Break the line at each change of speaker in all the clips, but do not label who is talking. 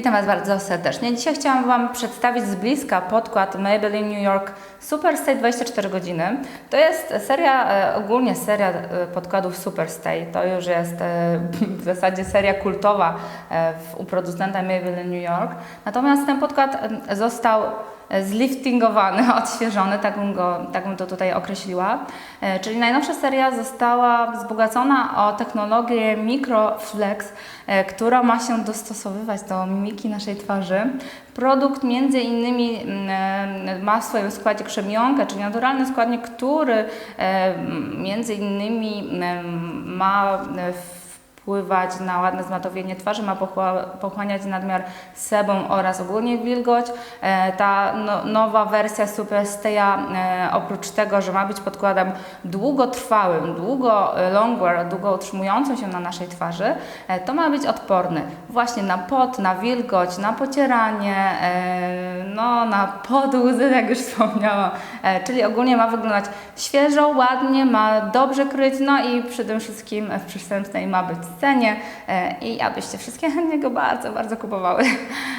Witam Was bardzo serdecznie. Dzisiaj chciałam Wam przedstawić z bliska podkład Maybelline New York Superstay 24 godziny. To jest seria, e, ogólnie seria e, podkładów Superstay. To już jest e, w zasadzie seria kultowa u producenta Maybelline New York. Natomiast ten podkład został zliftingowany, odświeżony, tak bym, go, tak bym to tutaj określiła. E, Czyli najnowsza seria została wzbogacona o technologię Microflex, e, która ma się dostosowywać do mimiki naszej twarzy. Produkt między innymi mm, e, ma w swoim składzie krzemionkę, czyli naturalny składnik, który między innymi mm, ma e, wpływać na ładne zmatowienie twarzy, ma pochła- pochłaniać nadmiar sebum oraz ogólnie wilgoć. E, Ta no, nowa wersja Super Staya, e, oprócz tego, że ma być podkładem długotrwałym, długo e, longwear, długo utrzymującym się na naszej twarzy, to ma być odporny właśnie na pot, na wilgoć, na pocieranie, no, na pot łzy, jak już wspomniałam. Czyli ogólnie ma wyglądać świeżo, ładnie, ma dobrze kryć, no i przede wszystkim w przystępnej ma być e, i abyście wszystkie chętnie go bardzo, bardzo kupowały.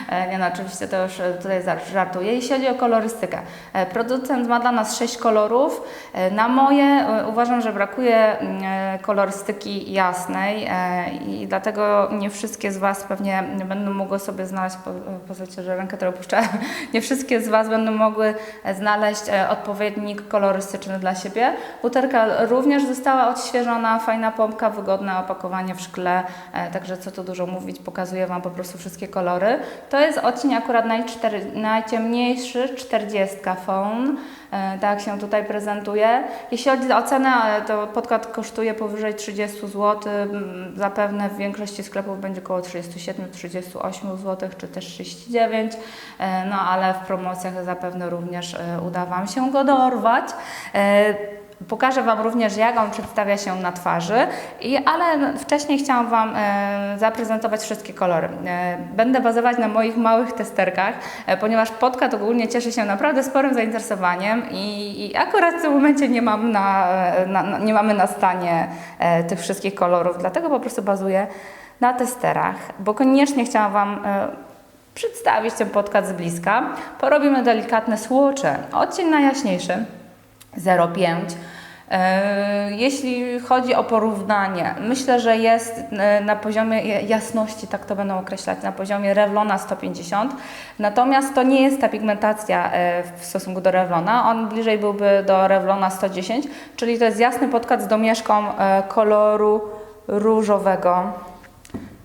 E, Nie no, oczywiście to już e, tutaj żar- żartuję. Jeśli chodzi o kolorystykę, producent ma dla nas sześć kolorów. Na moje uważam, że brakuje mm, kolorystyki jasnej i dlatego nie wszystkie z Was pewnie nie będą mogły sobie znaleźć, po, że rękę trochę puszczę, nie wszystkie z Was będą mogły znaleźć odpowiednik kolorystyczny dla siebie. Butelka również została odświeżona, fajna pompka, wygodne opakowanie szkle, e, także co tu dużo mówić, pokazuję Wam po prostu wszystkie kolory. To jest odcień akurat najciemniejszy, 40 phone, e, tak się tutaj prezentuje. Jeśli chodzi o cenę, e, to podkład kosztuje powyżej 30 zł, mm, zapewne w większości sklepów będzie około 37-38 zł, czy też 39, e, no ale w promocjach zapewne również uda Wam się go dorwać. Pokażę Wam również, jak on przedstawia się na twarzy, i, ale wcześniej chciałam Wam e, zaprezentować wszystkie kolory. E, będę bazować na moich małych testerkach, e, ponieważ podkład ogólnie cieszy się naprawdę sporym zainteresowaniem i, i akurat w tym momencie nie, mam na, na, na, nie mamy na stanie tych wszystkich kolorów, dlatego po prostu bazuję na testerach, bo koniecznie chciałam Wam przedstawić ten podkład z bliska. Porobimy delikatne słocze, odcień najjaśniejszy. 0,5. E, Jeśli chodzi o porównanie, myślę, że jest e, na poziomie jasności, tak to będą określać, na poziomie Revlona 150. Natomiast to nie jest ta pigmentacja e, w stosunku do Revlona. On bliżej byłby do Revlona 110, czyli to jest jasny podkład z domieszką koloru różowego.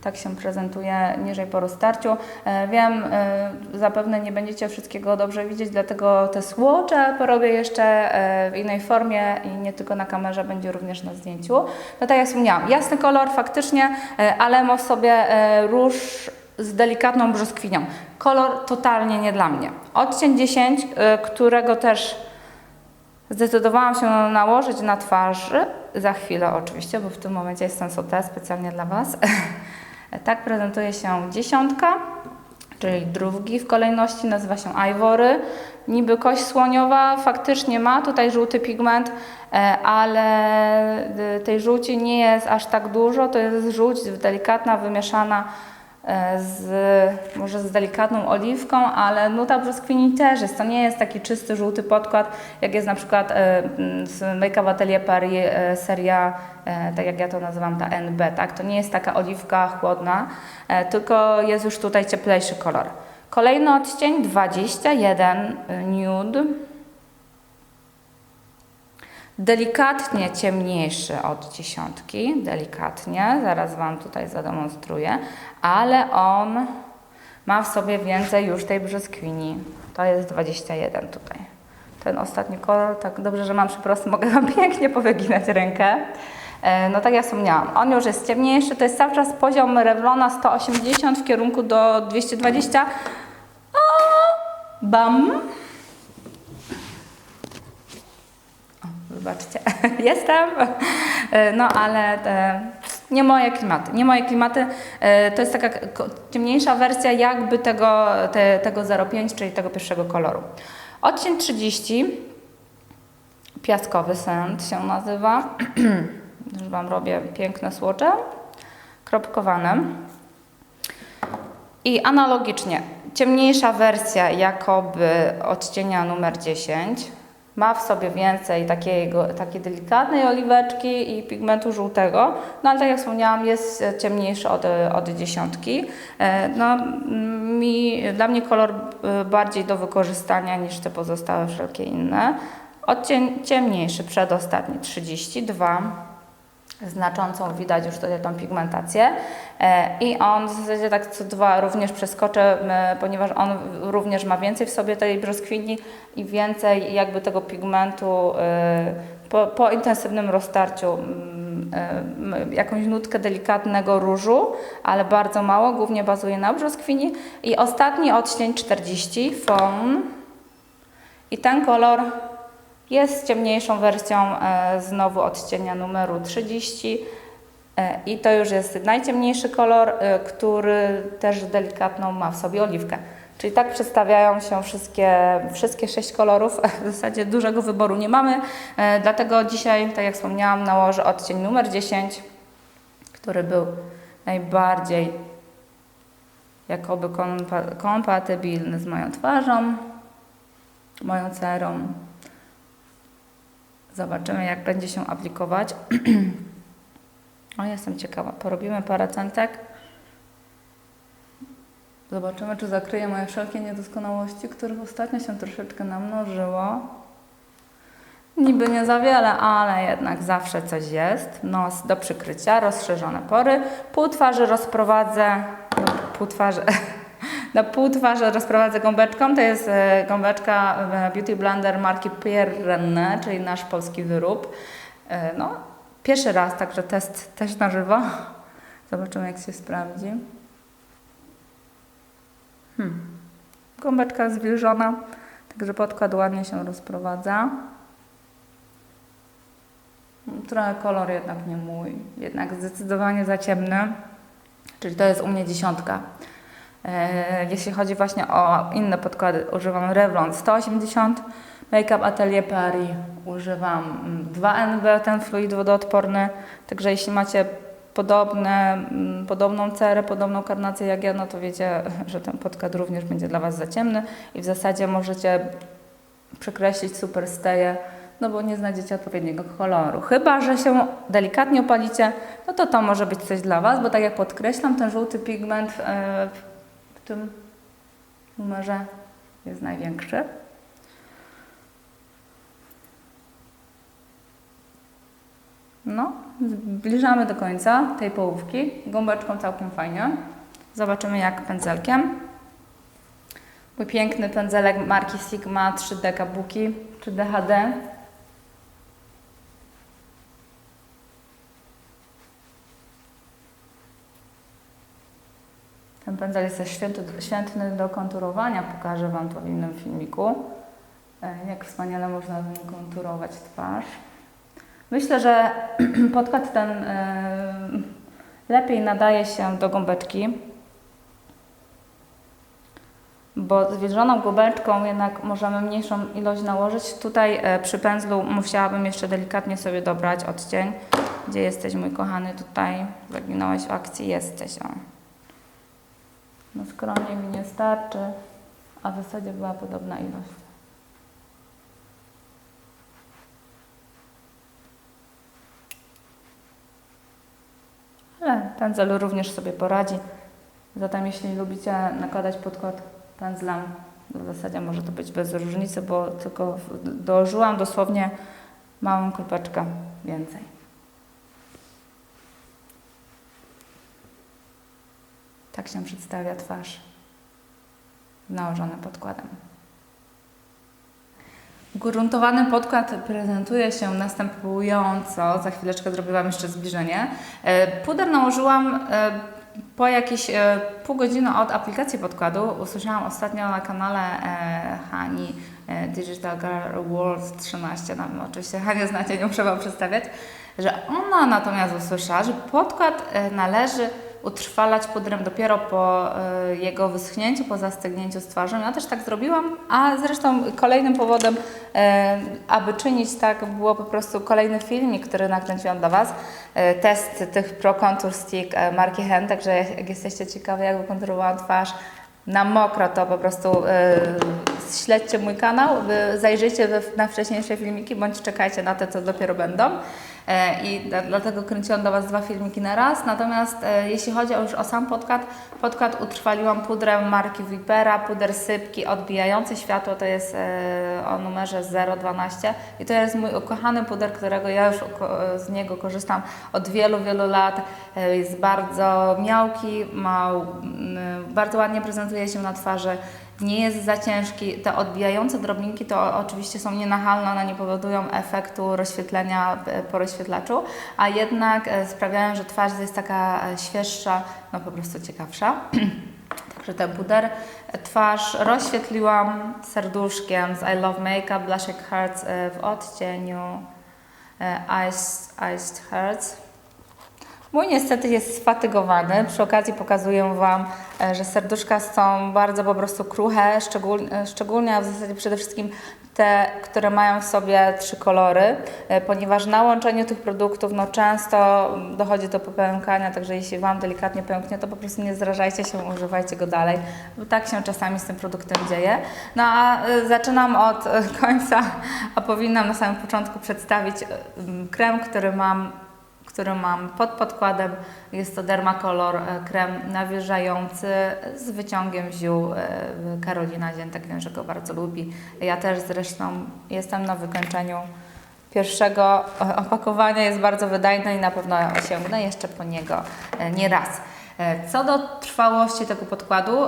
Tak się prezentuje niżej po roztarciu. E, Wiem, e, zapewne nie będziecie wszystkiego dobrze widzieć, dlatego te słocze porobię jeszcze e, w innej formie i nie tylko na kamerze, będzie również na zdjęciu. No tak jak wspomniałam, jasny kolor faktycznie, ale ma w sobie róż z delikatną brzoskwinią. Kolor totalnie nie dla mnie. Odcień 10, e, którego też Zdecydowałam się nałożyć na twarzy, za chwilę oczywiście, bo w tym momencie jestem sotę specjalnie dla Was. tak prezentuje się dziesiątka, czyli drugi w kolejności, nazywa się Ivory. Niby kość słoniowa faktycznie ma tutaj żółty pigment, e, ale y, tej żółci nie jest aż tak dużo, to jest żółć delikatna, wymieszana e, z, może z delikatną oliwką, ale nuta brzoskwini też jest. To nie jest taki czysty, żółty podkład, jak jest na przykład e, z Make Up Atelier Paris e, seria, e, tak jak ja to nazywam, ta NB, tak? To nie jest taka oliwka chłodna, e, tylko jest już tutaj cieplejszy kolor. Kolejny odcień 21 nude. Delikatnie ciemniejszy od dziesiątki, delikatnie, zaraz Wam tutaj zademonstruję, ale on ma w sobie więcej już tej brzoskwini. To jest 21 tutaj. Ten ostatni kolor, tak dobrze, że mam przyprost, mogę Wam pięknie powyginać rękę. E, No tak jak wspomniałam, on już jest ciemniejszy, to jest cały czas poziom Revlona 180 w kierunku do 220. O, bam! Wybaczcie, jestem. E, No ale te, nie moje klimaty. Nie moje klimaty. E, To jest taka ciemniejsza wersja jakby tego, te, tego 05, czyli tego pierwszego koloru. Odcień 30, piaskowy sand się nazywa. Już Wam robię piękne słocze, kropkowane. I analogicznie, ciemniejsza wersja jakoby odcienia numer 10 ma w sobie więcej takiego, takiej delikatnej oliweczki i pigmentu żółtego, no ale tak jak wspomniałam, jest ciemniejszy od, od dziesiątki. E, No, mi, dla mnie kolor e, bardziej do wykorzystania niż te pozostałe wszelkie inne. Odcień ciemniejszy, przedostatni 32 znaczącą widać już tutaj tą pigmentację. E, i on w zasadzie tak co dwa również przeskoczę, ponieważ on również ma więcej w sobie tej brzoskwini i więcej jakby tego pigmentu e, po, po intensywnym roztarciu jakąś nutkę delikatnego różu, ale bardzo mało, głównie bazuje na brzoskwini. I ostatni odcień 40 Fawn i ten kolor jest ciemniejszą wersją e, znowu odcienia numeru 30 e, i to już jest najciemniejszy kolor, e, który też delikatną ma w sobie oliwkę. Czyli tak przedstawiają się wszystkie, wszystkie sześć kolorów. W zasadzie dużego wyboru nie mamy, dlatego dzisiaj, tak jak wspomniałam, nałożę odcień numer 10, który był najbardziej jakoby kompa- kompatybilny z moją twarzą, moją cerą. Zobaczymy, jak będzie się aplikować. o, jestem ciekawa. Porobimy parę centek. Zobaczymy, czy zakryje moje wszelkie niedoskonałości, których ostatnio się troszeczkę namnożyło. Niby nie za wiele, ale jednak zawsze coś jest. Nos do przykrycia, rozszerzone pory. Pół twarzy rozprowadzę, pół twarzy, na pół twarzy rozprowadzę gąbeczką. To jest e, gąbeczka e, Beauty Blender marki Pierrenne, czyli nasz polski wyrób. E, No, pierwszy raz, także test też na żywo. Zobaczymy, jak się sprawdzi. Hmm. Gąbeczka zwilżona, także podkład ładnie się rozprowadza. Trochę kolor jednak nie mój, jednak zdecydowanie za ciemny, czyli to jest u mnie dziesiątka. E, Jeśli chodzi właśnie o inne podkłady, używam Revlon 180, Makeup Atelier Paris używam mm, 2NB, ten fluid wodoodporny, także jeśli macie podobne, mm, podobną cerę, podobną karnację jak ja, no to wiecie, że ten podkład również będzie dla Was za ciemny i w zasadzie możecie przekreślić super steje, no bo nie znajdziecie odpowiedniego koloru. Chyba, że się delikatnie opalicie, no to to może być coś dla Was, bo tak jak podkreślam, ten żółty pigment e, w tym numerze jest największy. No, zbliżamy do końca tej połówki. Gąbeczką całkiem fajnie. Zobaczymy jak pędzelkiem. Mój piękny pędzelek marki Sigma 3D Kabuki czy DHD. Ten pędzel jest święty, świetny do konturowania. Pokażę Wam to w innym filmiku. E, Jak wspaniale można nim konturować twarz. Myślę, że podkład ten e, lepiej nadaje się do gąbeczki, bo zwilżoną gąbeczką jednak możemy mniejszą ilość nałożyć. Tutaj e, przy pędzlu musiałabym jeszcze delikatnie sobie dobrać odcień. Gdzie jesteś mój kochany? Tutaj zaginąłeś w akcji, jesteś. O. No skromnie mi nie starczy, a w zasadzie była podobna ilość. Ale pędzel również sobie poradzi. Zatem jeśli lubicie nakładać podkład pędzlem, w zasadzie może to być bez różnicy, bo tylko dołożyłam dosłownie małą kropeczkę więcej. Tak się przedstawia twarz nałożona podkładem. Gruntowany podkład prezentuje się następująco. Za chwileczkę zrobię Wam jeszcze zbliżenie. E, Puder nałożyłam e, po jakieś e, pół godziny od aplikacji podkładu. Usłyszałam ostatnio na kanale Hani Digital Girl World 13, no, oczywiście Hanię znacie, nie muszę Wam przedstawiać, że ona natomiast usłyszała, że podkład należy utrwalać pudrem dopiero po e, jego wyschnięciu, po zastygnięciu z twarzą. Ja też tak zrobiłam, a zresztą kolejnym powodem, e, aby czynić tak, było po prostu kolejny filmik, który nakręciłam dla Was. E, test tych Pro Contour Stick marki Hen, także jak jesteście ciekawi, jak wykonturowałam twarz na mokro, to po prostu śledźcie mój kanał, zajrzyjcie na wcześniejsze filmiki, bądź czekajcie na te, co dopiero będą. E, I dla- dlatego kręciłam dla Was dwa filmiki na raz. Natomiast e, jeśli chodzi już o sam podkład, podkład utrwaliłam pudrem marki Vipera, puder sypki odbijający światło, to jest e, o numerze 012 i to jest mój ukochany puder, którego ja już z niego korzystam od wielu, wielu lat. Jest bardzo miałki, ma, bardzo ładnie prezentuje się na twarzy nie jest za ciężki. Te odbijające drobinki to oczywiście są nienachalne, one nie powodują efektu rozświetlenia e, po rozświetlaczu, a jednak e, sprawiają, że twarz jest taka e, świeższa, no po prostu ciekawsza. Także ten puder twarz rozświetliłam serduszkiem z I Love Makeup Blush Jak Hearts w odcieniu Iced, Iced Hearts. Mój niestety jest sfatygowany. Przy okazji pokazuję Wam, e, że serduszka są bardzo po prostu kruche, e, szczególnie, a w zasadzie przede wszystkim te, które mają w sobie trzy kolory, e, ponieważ na łączeniu tych produktów no, często dochodzi do popękania, także jeśli Wam delikatnie pęknie, to po prostu nie zrażajcie się, używajcie go dalej, bo tak się czasami z tym produktem dzieje. No a zaczynam od końca, a powinnam na samym początku przedstawić krem, który mam który mam pod podkładem. Jest to Dermacolor e, krem nawilżający z wyciągiem ziół. e, Karolina Ziętek wiem, że go bardzo lubi. Ja też zresztą jestem na wykończeniu pierwszego e, opakowania. Jest bardzo wydajny i na pewno sięgnę jeszcze po niego nie raz. E, Co do trwałości tego podkładu,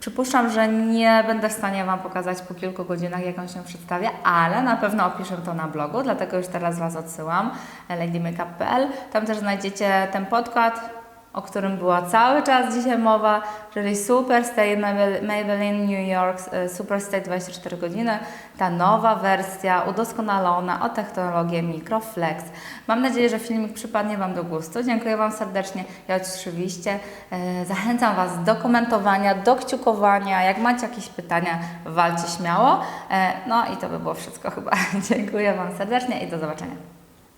przypuszczam, że nie będę w stanie Wam pokazać po kilku godzinach, jak on się przedstawia, ale na pewno opiszę to na blogu, dlatego już teraz Was odsyłam, e, ladymakeup.pl. Tam też znajdziecie ten podkład, o którym była cały czas dzisiaj mowa, czyli Super Stay Maybell- Maybelline New York e, Super Stay 24 godziny. Ta nowa wersja udoskonalona o technologię Microflex. Mam nadzieję, że filmik przypadnie Wam do gustu. Dziękuję Wam serdecznie i oczywiście e, zachęcam Was do komentowania, do kciukowania. Jak macie jakieś pytania, walcie śmiało. E, no i to by było wszystko chyba. Dziękuję Wam serdecznie i do zobaczenia.